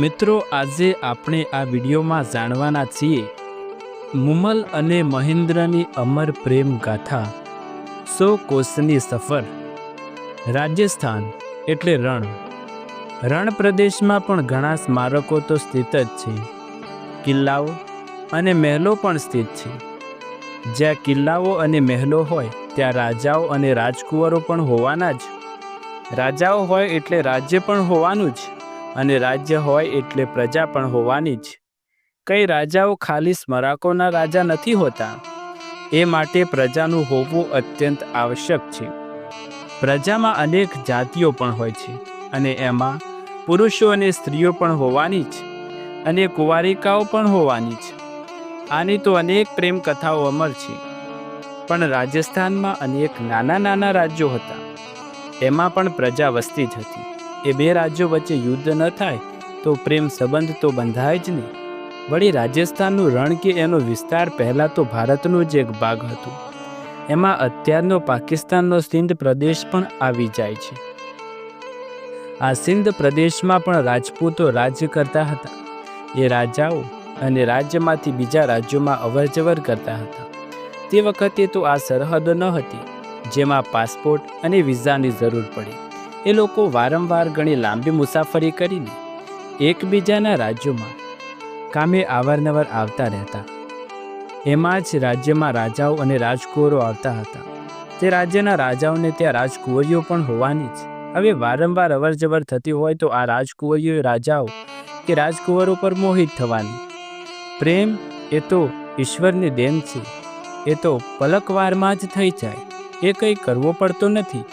મિત્રો, આજે આપણે આ વિડીયોમાં જાણવાના છીએ, મુમલ અને મહેન્દ્રની અમર પ્રેમ ગાથા, સો કોષની સફર, રાજસ્થાન એટલે રણ. રણ પ્રદેશમાં પણ ઘણા સ્મારકો તો સ્થિત જ છે. કિલ્લાઓ અને મહેલો પણ સ્થિત છે. જ્યાં કિલ્લાઓ અને મહેલો હોય, ત્યાં રાજાઓ અને રાજકુંવરો પણ હોવાના જ. રાજાઓ હોય એટલે રાજ્ય પણ હોવાનું જ. અને રાજ્ય હોય એટલે પ્રજા પણ હોવાની જ. કઈ રાજાઓ ખાલી સ્મરાકોના રાજા નથી હોતા. એ માટે પ્રજાનું હોવું અત્યંત આવશ્યક છે. પ્રજામાં અનેક જાતિઓ પણ હોય છે અને એમાં પુરુષો અને સ્ત્રીઓ પણ હોવાની જ અને કુંવારિકાઓ પણ હોવાની જ. આની તો અનેક પ્રેમ કથાઓ અમર છે. પણ રાજસ્થાનમાં અનેક નાના નાના રાજ્યો હતા. એમાં પણ પ્રજા વસ્તી જ હતી. એ બે રાજ્યો વચ્ચે યુદ્ધ ન થાય, તો પ્રેમ સંબંધ તો બંધાય જ નહીં. વળી રાજસ્થાનનું રણ કે એનો વિસ્તાર પહેલાં તો ભારતનો જ એક ભાગ હતો. એમાં અત્યારનો પાકિસ્તાનનો સિંધ પ્રદેશ પણ આવી જાય છે. આ સિંધ પ્રદેશમાં પણ રાજપૂતો રાજ્ય કરતા હતા. એ રાજાઓ અને રાજ્યમાંથી બીજા રાજ્યોમાં અવરજવર કરતા હતા. તે વખતે તો આ સરહદ ન હતી, જેમાં પાસપોર્ટ અને વિઝાની જરૂર પડી. એ લોકો વારંવાર ઘણી લાંબી મુસાફરી કરીને એકબીજાના રાજ્યોમાં કામે અવારનવાર આવતા રહેતા. એમાં જ રાજ્યમાં રાજાઓ અને રાજકુંવરો આવતા હતા. તે રાજ્યના રાજાઓને ત્યાં રાજકુંવરીઓ પણ હોવાની જ. હવે વારંવાર અવરજવર થતી હોય તો આ રાજકુંવરીઓ રાજાઓ કે રાજકુંવરો પર મોહિત થવાની. પ્રેમ એ તો ઈશ્વરની દેન છે. એ તો પલકવારમાં જ થઈ જાય. એ કંઈ કરવો પડતો નથી.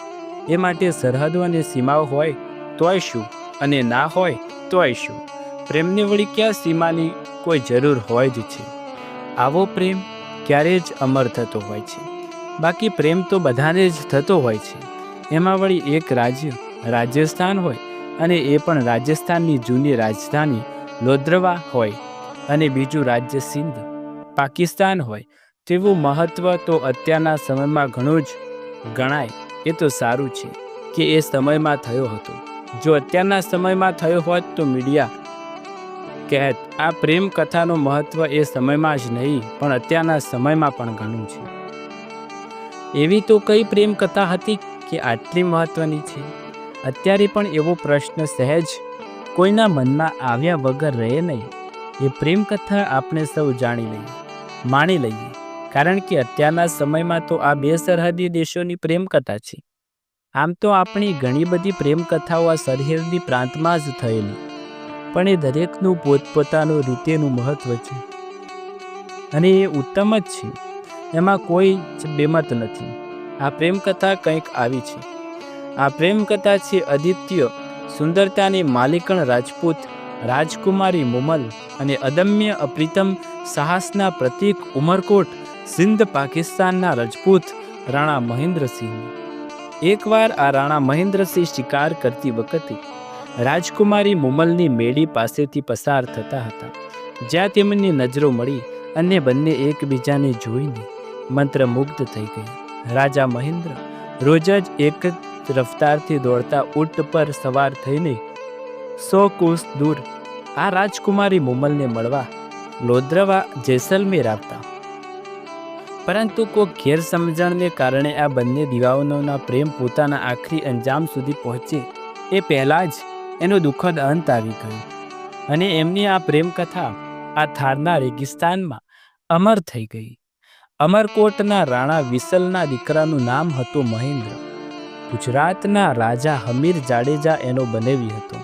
એ માટે સરહદો અને સીમાઓ હોય તોય શું? અને ના હોય તોય શું? પ્રેમને વળી ક્યાં સીમાની કોઈ જરૂર હોય જ છે. આવો પ્રેમ ક્યારે જ અમર થતો હોય છે. બાકી પ્રેમ તો બધાને જ થતો હોય છે. એમાં વળી એક રાજ્ય રાજસ્થાન હોય અને એ પણ રાજસ્થાનની જૂની રાજધાની લોદ્રવા હોય અને બીજું રાજ્ય સિંધ, પાકિસ્તાન હોય. તેવું મહત્ત્વ તો અત્યારના સમયમાં ઘણું જ ગણાય. એ તો સારું છે કે એ સમયમાં થયો હતો. જો અત્યારના સમયમાં થયો હોત તો મીડિયા કહેત, આ પ્રેમ કથાનું મહત્ત્વ એ સમયમાં જ નહીં, પણ અત્યારના સમયમાં પણ ઘણું છે. એવી તો કઈ પ્રેમ કથા હતી કે આટલી મહત્ત્વની છે? અત્યારે પણ એવો પ્રશ્ન સહેજ કોઈના મનમાં આવ્યા વગર રહે નહીં. એ પ્રેમ કથા આપણે સૌ જાણી લઈએ, માણી લઈએ. કારણ કે અત્યારના સમયમાં તો આ બે સરહદી દેશોની પ્રેમકથા છે. આમ તો આપણી ઘણી બધી પ્રેમકથાઓ આ સરહદી પ્રાંતમાં જ થયેલી, પણ એ દરેકનું પોતપોતાનું રીતેનું મહત્વ છે. અને એ ઉત્તમ જ છે. એમાં કોઈ જ બેમત નથી. આ પ્રેમકથા કંઈક આવી છે. આ પ્રેમકથા છે આદિત્ય સુંદરતાની માલિકણ રાજપૂત, રાજકુમારી મુમલ અને અદમ્ય અપ્રિતમ સાહસના પ્રતીક ઉમરકોટ સિંધ પાકિસ્તાનના રજપૂત રાણા મહેન્દ્રસિંહ. એકવાર આ રાણા મહેન્દ્રસિંહ શિકાર કરતી વખતે રાજકુમારી મુમલની મેળી પાસેથી પસાર થતા હતા, જ્યાં તેમની નજરો મળી અને બંને એકબીજાને જોઈને મંત્રમુગ્ધ થઈ ગયા. રાજા મહેન્દ્ર રોજ જ એક જ રફતારથી દોડતા ઊંટ પર સવાર થઈને સો કોસ દૂર આ રાજકુમારી મુમલને મળવા લોદ્રવા જેસલમેર આવતા પરંતુ કોઈ ગેરસમજણને કારણે આ બંને દીવાઓના પ્રેમ પોતાના આખરી અંજામ સુધી પહોંચે, એ પહેલાં જ એનો દુઃખદ અંત આવી ગયો. અને એમની આ પ્રેમ કથા આ થારના રેગિસ્તાનમાં અમર થઈ ગઈ. અમરકોટના રાણા વિસલના દીકરાનું નામ હતું મહેન્દ્ર. ગુજરાતના રાજા હમીર જાડેજા એનો બનેવી હતો.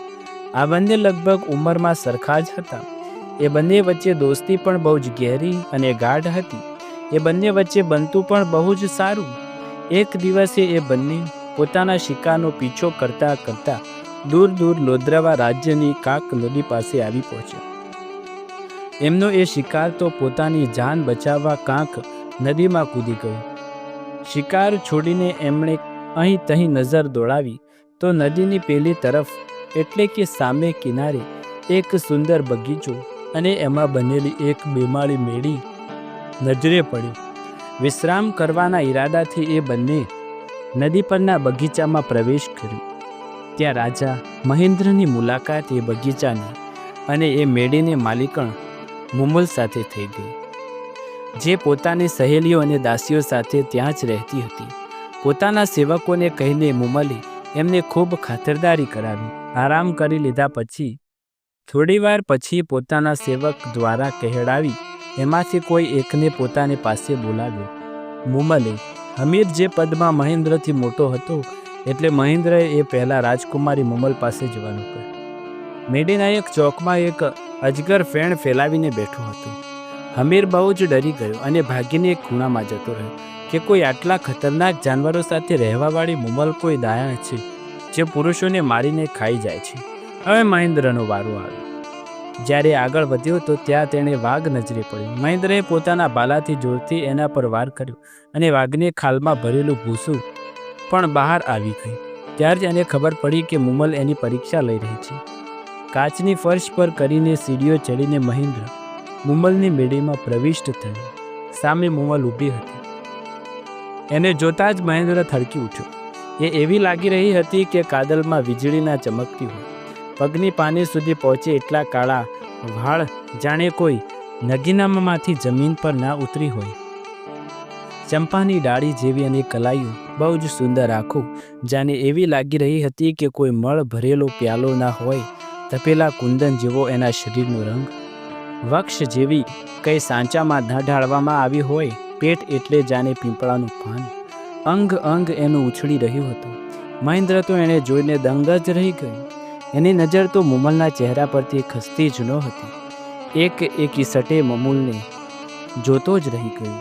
આ બંને લગભગ ઉંમરમાં સરખા જ હતા. એ બંને વચ્ચે દોસ્તી પણ બહુ જ ગહેરી અને ગાઢ હતી. એ બંને વચ્ચે બનતું પણ બહુ જ સારું. એક દિવસે એ બંને પોતાના શિકારનો પીછો કરતા કરતા દૂર દૂર લોદ્રાવા રાજ્યની કાક નદી પાસે આવી પહોંચ્યા. એમનો એ શિકાર તો પોતાની જાન બચાવવા કાંક નદીમાં કૂદી ગયો. શિકાર છોડીને એમણે અહીં તહીં નજર દોડાવી તો નદીની પેલી તરફ એટલે કે સામે કિનારે એક સુંદર બગીચો અને એમાં બનેલી એક બેમાળી મેળી નજરે પડ્યું વિશ્રામ કરવાના ઈરાદાથી એ બંને નદી પરના બગીચામાં પ્રવેશ કર્યો. ત્યાં રાજા મહેન્દ્રની મુલાકાત એ બગીચાની અને એ મેળીને માલિકણ મુમલ સાથે થઈ ગઈ. જે પોતાની સહેલીઓ અને દાસીઓ સાથે ત્યાં જ રહેતી હતી. પોતાના સેવકોને કહીને મુમલે એમને ખૂબ ખાતરદારી કરાવી. આરામ કરી લીધા પછી થોડીવાર પછી પોતાના સેવક દ્વારા કહેડાવી એમાંથી કોઈ એકને પોતાની પાસે બોલાવ્યો. મુમલે, હમીર જે પદમાં મહેન્દ્રથી મોટો હતો, એટલે મહેન્દ્રએ એ પહેલાં રાજકુમારી મુમલ પાસે જવાનું કહ્યું. મેડીના એક ચોકમાં એક અજગર ફેણ ફેલાવીને બેઠો હતો. હમીર બહુ જ ડરી ગયો અને ભાગીને એક ખૂણામાં જતો રહ્યો કે કોઈ આટલા ખતરનાક જાનવરો સાથે રહેવાવાળી મુમલ કોઈ દાયા છે, જે પુરુષોને મારીને ખાઈ જાય છે. હવે મહેન્દ્રનો વારો આવ્યો. જ્યારે આગળ વધ્યો તો ત્યાં તેણે વાઘ નજરે પડ્યો. મહેન્દ્રએ પોતાના બાલાથી જોરથી એના પર વાર કર્યો અને વાઘને ખાલમાં ભરેલું ભૂસું પણ બહાર આવી ગયું. ત્યારે જ એને ખબર પડી કે મુમલ એની પરીક્ષા લઈ રહી છે. કાચની ફર્શ પર કરીને સીડીઓ ચડીને મહેન્દ્ર મુમલની મેળીમાં પ્રવિષ્ટ થયો. સામે મુમલ ઊભી હતી. એને જોતાં જ મહેન્દ્ર થડકી ઉઠ્યો. એ એવી લાગી રહી હતી કે કાદલમાં વીજળીના ચમકતી હોય. પગની પાની સુધી પહોંચે એટલા કાળા વાળ જાણે કોઈ નગીનામાંથી જમીન પર ના ઉતરી હોય. ચંપાની ડાળી જેવી અને કલાઈઓ બહુ જ સુંદર આખું, જાણે એવી લાગી રહી હતી કે કોઈ મળ ભરેલો પ્યાલો ના હોય, તપેલા કુંદન જેવો એના શરીરનો રંગ. વક્ષ જેવી કંઈ સાંચામાં ન ઢાળવામાં આવી હોય, પેટ એટલે જાણે પીંપળાનું પાન. અંગ અંગ એનું ઉછળી રહ્યું હતું. મહેન્દ્ર તો એણે જોઈને દંગ જ રહી ગયો. એની નજર તો મુમલના ચહેરા પરથી ખસતી જ નહોતી એક એકી સટે મમૂલને જોતો જ રહી ગયો.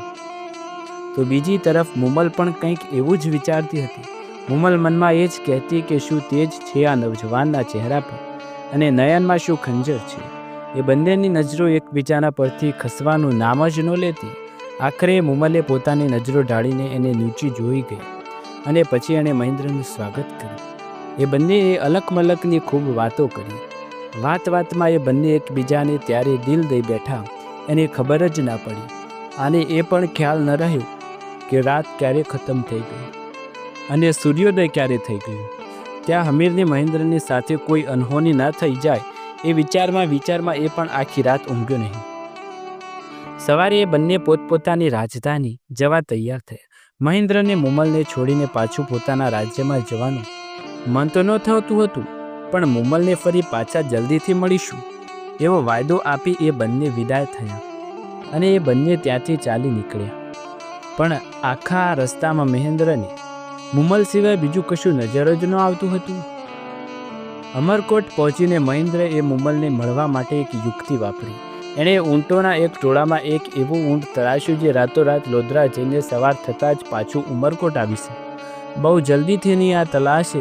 તો બીજી તરફ મુમલ પણ કંઈક એવું જ વિચારતી હતી. મુમલ મનમાં એ જ કહેતી કે શું તેજ છે આ નવજવાનના ચહેરા પર? અને નયનમાં શું ખંજર છે? એ બંનેની નજરો એકબીજાના પરથી ખસવાનું નામ જ ન લેતી. આખરે મુમલે પોતાની નજરો ઢાળીને એને નીચી જોઈ ગઈ. અને પછી એણે મહેન્દ્રનું સ્વાગત કર્યું. એ બંનેએ અલક મલકની ખૂબ વાતો કરી. વાત વાતમાં એ બંને એકબીજાને ત્યારે દિલ દઈ બેઠા, એને ખબર જ ના પડી. અને એ પણ ખ્યાલ ન રહ્યો કે રાત ક્યારે ખતમ થઈ ગઈ અને સૂર્યોદય ક્યારે થઈ ગયો. ત્યાં હમીરની મહેન્દ્રની સાથે કોઈ અનહોની ના થઈ જાય એ વિચારમાં વિચારમાં એ પણ આખી રાત ઊંઘ્યો નહીં. સવારે એ બંને પોતપોતાની રાજધાની જવા તૈયાર થયા. મહેન્દ્રને મુમલને છોડીને પાછું પોતાના રાજ્યમાં જવાનું મન તો ન થતું હતું, પણ મુમલને ફરી પાછા જલ્દીથી મળીશું, એવો વાયદો આપી એ બંને વિદાય થયા અને એ બંને ત્યાંથી ચાલી નીકળ્યા. પણ આખા રસ્તામાં મહેન્દ્રને મુમલ સિવાય બીજું કશું નજર જ ન આવતું હતું. અમરકોટ પહોંચીને મહેન્દ્રએ મુમલને મળવા માટે એક યુક્તિ વાપરી. એણે ઊંટોના એક ટોળામાં એક એવું ઊંટ તરાશ્યું જે રાતોરાત લોધરા જઈને સવાર થતાં જ પાછું ઉમરકોટ આવીશે બહુ જલ્દીથી એની આ તલાશ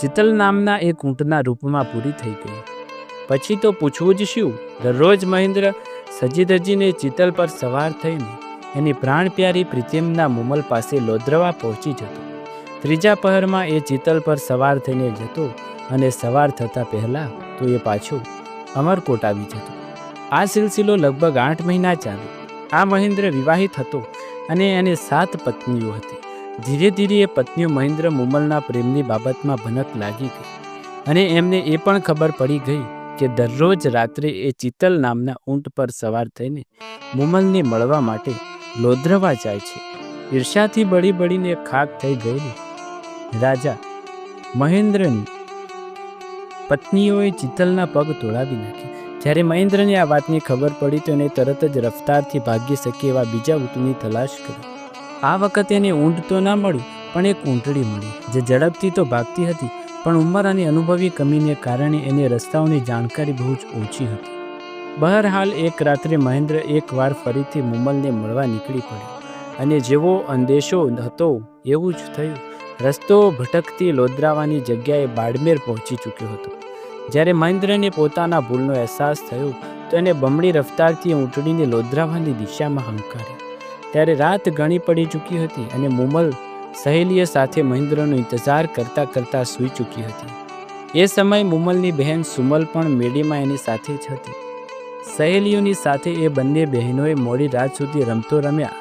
ચિતલ નામના એક ઊંટના રૂપમાં પૂરી થઈ ગઈ. પછી તો પૂછવું જ શું? દરરોજ મહેન્દ્ર સજી ધજીને ચિતલ પર સવાર થઈને એની પ્રાણ પ્યારી પ્રીતિમના મુમલ પાસે લોદ્રવા પહોંચી જતો. ત્રીજા પહરમાં એ ચિતલ પર સવાર થઈને જતો અને સવાર થતાં પહેલાં તો એ પાછો અમરકોટ આવી જતો. આ સિલસિલો લગભગ આઠ મહિના ચાલ્યો આ મહેન્દ્ર વિવાહિત હતો અને એને સાત પત્નીઓ હતી. ધીરે ધીરે એ પત્નીઓ મહેન્દ્ર મુમલના પ્રેમની બાબતમાં ભનક લાગી ગઈ અને એમને એ પણ ખબર પડી ગઈ કે દરરોજ રાત્રે એ ચિતલ નામના ઊંટ પર સવાર થઈને મુમલને મળવા માટે લોધરવા જાય છે. ઈર્ષાથી બળી બળીને ખાક થઈ ગયેલી. રાજા, મહેન્દ્રની પત્નીઓએ ચિતલના પગ તોડાવી નાખ્યા. જ્યારે મહેન્દ્રને આ વાતની ખબર પડી તો એને તરત જ રફતારથી ભાગી શકે એવા બીજા ઊંટની તલાશ કરી. આ વખતે એને ઊંટ તો ના મળી પણ એક ઊંટડી મળી, જે ઝડપથી તો ભાગતી હતી, પણ ઉંમર અને અનુભવી કમીને કારણે એને રસ્તાઓની જાણકારી બહુ જ ઓછી હતી. બહરહાલ એક રાત્રે મહેન્દ્ર એકવાર ફરીથી મુમલને મળવા નીકળી પડ્યો, અને જેવો અંદેશો હતો એવું જ થયું. રસ્તો ભટકતી લોદરાવાની જગ્યાએ બાડમેર પહોંચી ચૂક્યો હતો. જ્યારે મહેન્દ્રને પોતાના ભૂલનો અહેસાસ થયો, તો એને બમણી રફતારથી ઊંટડીને લોદરાવાની દિશામાં હંકારી ત્યારે રાત ઘણી પડી ચૂકી હતી અને મુમલ સહેલીએ સાથે મહેન્દ્રનો ઇંતજાર કરતાં કરતાં સૂઈ ચૂકી હતી. એ સમયે મુમલની બહેન સુમલ પણ મેડીમાં એની સાથે જ હતી. સહેલીઓની સાથે એ બંને બહેનોએ મોડી રાત સુધી રમતો રમ્યા.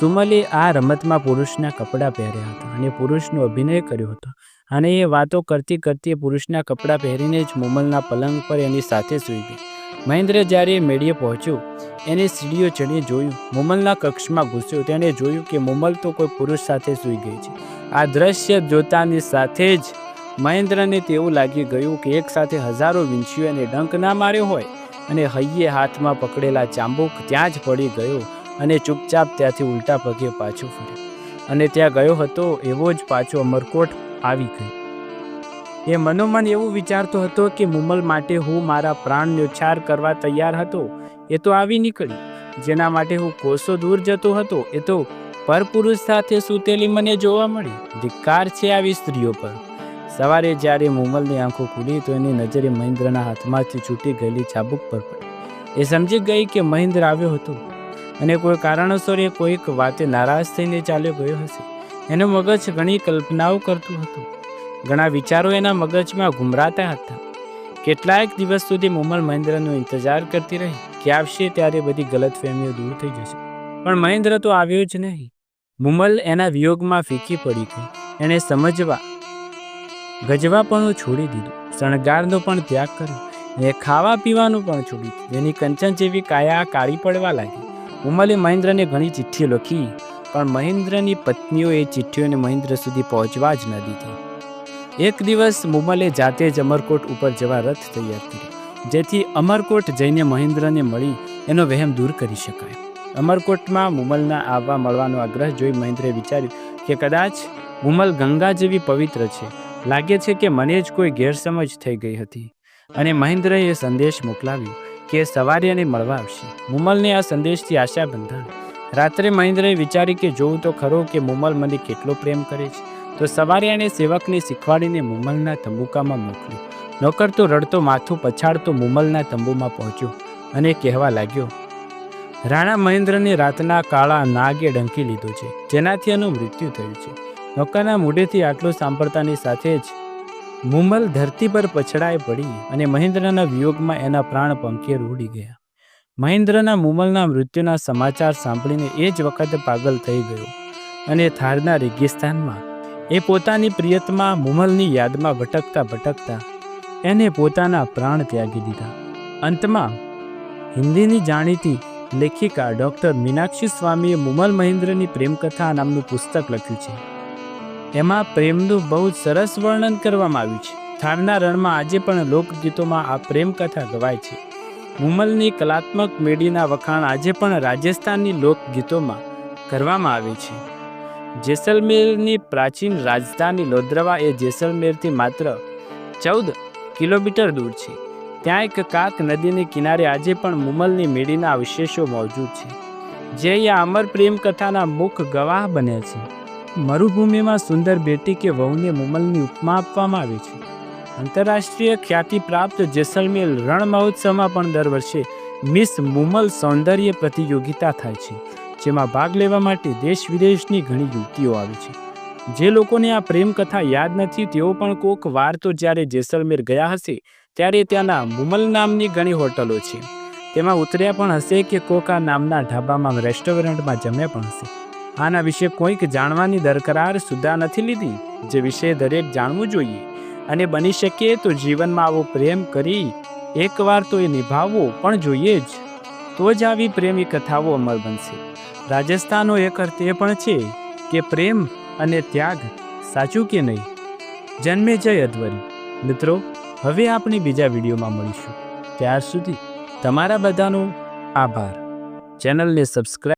સુમલે આ રમતમાં પુરુષના કપડાં પહેર્યા હતા અને પુરુષનો અભિનય કર્યો હતો અને એ વાતો કરતી કરતી પુરુષના કપડાં પહેરીને જ મુમલના પલંગ પર એની સાથે સૂઈ ગઈ. મહેન્દ્ર જ્યારે મેળીએ પહોંચ્યો એને સીડીઓ ચડી જોયું, મુમલના કક્ષમાં ઘૂસ્યો, તેણે જોયું કે મુમલ તો કોઈ પુરુષ સાથે સૂઈ ગઈ છે. આ દ્રશ્ય જોતાની સાથે જ મહેન્દ્રને તેવું લાગી ગયું કે એક સાથે હજારો વિંછીઓ એને ડંક ના માર્યો હોય અને હૈયે હાથમાં પકડેલા ચાંબુક ત્યાં જ પડી ગયો અને ચૂપચાપ ત્યાંથી ઉલટા પગે પાછો ફર્યો. અને ત્યાં ગયો હતો એવો જ પાછો અમરકોટ આવી ગયો. એ મનોમન એવું વિચારતો હતો કે મુમલ માટે હું મારા પ્રાણ ન્યોછાર કરવા તૈયાર હતો એ તો આવી નીકળી. જેના માટે હું કોસો દૂર જતો હતો એ તો પરપુરુષ સાથે સૂતેલી મને જોવા મળી. ધિક્કાર છે આવી સ્ત્રીઓ પર. સવારે જ્યારે મુમલની આંખો ખુલી તો એની નજરે મહેન્દ્રના હાથમાંથી છૂટી ગયેલી ચાબુક પર પડી. એ સમજી ગઈ કે મહેન્દ્ર આવ્યો હતો. અને કોઈ કારણોસર એ કોઈક વાતે નારાજ થઈને ચાલ્યો ગયો હશે. એનું મગજ ઘણી કલ્પનાઓ કરતું હતું. ઘણા વિચારો એના મગજમાં ઘુમરાતા હતા. કેટલાક દિવસ સુધી મુમલ મહેન્દ્રનો ઇંતજાર કરતી રહી. કે આવશે ત્યારે બધી ગલતફહેમીઓ દૂર થઈ જશે. પણ મહેન્દ્ર તો આવ્યો જ નહીં. મુમલ એના વિયોગમાં ફીકી પડી ગઈ. એણે સમજવા, ગજવાપણું છોડી દીધું. શણગારનો પણ ત્યાગ કર્યો. એ ખાવા પીવાનું પણ છોડી દીધું. એની કંચન જેવી કાયા કાળી પડવા લાગી. ઉમલે મહેન્દ્રને ઘણી ચિઠ્ઠીઓ લખી. પણ મહેન્દ્રની પત્નીઓ એ ચિઠ્ઠીઓને મહેન્દ્ર સુધી પહોંચવા જ ન દીધી. એક દિવસ મુમલે જાતે જ અમરકોટ ઉપર જવા રથ તૈયાર કર્યો. જેથી અમરકોટ જઈને મહેન્દ્રને મળી એનો વહેમ દૂર કરી શકાય. અમરકોટમાં મુમલના આવવા મળવાનો આગ્રહ જોઈ મહેન્દ્રે વિચાર્યું કે કદાચ મુમલ ગંગા જેવી પવિત્ર છે. લાગે છે કે મને જ કોઈ ગેરસમજ થઈ ગઈ હતી. અને મહેન્દ્રએ સંદેશ મોકલાવ્યો કે સવારે એને મળવા આવશે. મુમલને આ સંદેશથી આશા બંધાણ. રાત્રે મહેન્દ્રએ વિચાર્યું કે જોઉં તો ખરો કે મુમલ મને કેટલો પ્રેમ કરે છે. તો સવારે એણે સેવકને શીખવાડીને મુમલના તંબુકામાં મોકલ્યો. નોકર તો રડતો માથું પછાડતો મુમલના તંબુમાં પહોંચ્યો અને કહેવા લાગ્યો, રાણા મહેન્દ્રને રાતના કાળા નાગે ડંકી લીધો છે, જેનાથી એનું મૃત્યુ થયું છે. નોકરના મોઢેથી આટલું સાંભળતાની સાથે જ મુમલ ધરતી પર પછડાઈ પડી અને મહેન્દ્રના વિયોગમાં એના પ્રાણ પંખેર ઉડી ગયા. મહેન્દ્રના મુમલના મૃત્યુના સમાચાર સાંભળીને એ જ વખતે પાગલ થઈ ગયો અને થારના રેગિસ્તાનમાં એ પોતાની પ્રિયતમાં મુમલની યાદમાં ભટકતા ભટકતા એને પોતાના પ્રાણ ત્યાગી દીધા. અંતમાં, હિન્દીની જાણીતી લેખિકા ડૉક્ટર મીનાક્ષી સ્વામીએ મુમલ મહેન્દ્રની પ્રેમકથા નામનું પુસ્તક લખ્યું છે. એમાં પ્રેમનું બહુ જ સરસ વર્ણન કરવામાં આવ્યું છે. થારના રણમાં આજે પણ લોકગીતોમાં આ પ્રેમકથા ગવાય છે. મુમલની કલાત્મક મેળીના વખાણ આજે પણ રાજસ્થાનની લોકગીતોમાં કરવામાં આવે છે. જેસલમેરની પ્રાચીન રાજધાની લોદ્રવા એ જેસલમેરથી માત્ર ચૌદ કિલોમીટર દૂર છે. ત્યાં એક કાક નદીની કિનારે આજે પણ મુમલની મેળીના અવશેષો મોજૂદ છે. જે અહીંયા અમર પ્રેમ કથાના મુખ ગવાહ બને છે. મરુભૂમિમાં સુંદર બેટી કે વહુને મુમલની ઉપમા આપવામાં આવે છે. આંતરરાષ્ટ્રીય ખ્યાતિ પ્રાપ્ત જેસલમેર રણ મહોત્સવમાં પણ દર વર્ષે મિસ મુમલ સૌંદર્ય પ્રતિયોગિતા થાય છે, જેમાં ભાગ લેવા માટે દેશ વિદેશની ઘણી યુવતીઓ આવે છે. જે લોકોને આ પ્રેમ કથા યાદ નથી, તેઓ પણ કોક વાર તો જ્યારે જેસલમેર ગયા હશે, ત્યારે ત્યાંના મુમલ નામની ઘણી હોટલો છે. તેમાં ઉતર્યા પણ હશે કે કોક આ નામના ઢાબામાં રેસ્ટોરન્ટમાં જમ્યા પણ હશે. આના વિશે કોઈક જાણવાની દરકરાર સુદ્ધા નથી લીધી, જે વિશે દરેક જાણવું જોઈએ. અને બની શકે તો જીવનમાં આવો પ્રેમ કરી એકવાર તો એ નિભાવવો પણ જોઈએ જ. તો જ આવી પ્રેમી કથાઓ અમર બનશે. રાજસ્થાનનો એક અર્થ એ પણ છે કે પ્રેમ અને ત્યાગ સાચું કે નહીં? જન્મે જય અધ્વરી. મિત્રો, હવે આપણે બીજા વિડીયોમાં મળીશું. ત્યાર સુધી તમારા બધાનો આભાર. ચેનલને સબસ્ક્રાઈબ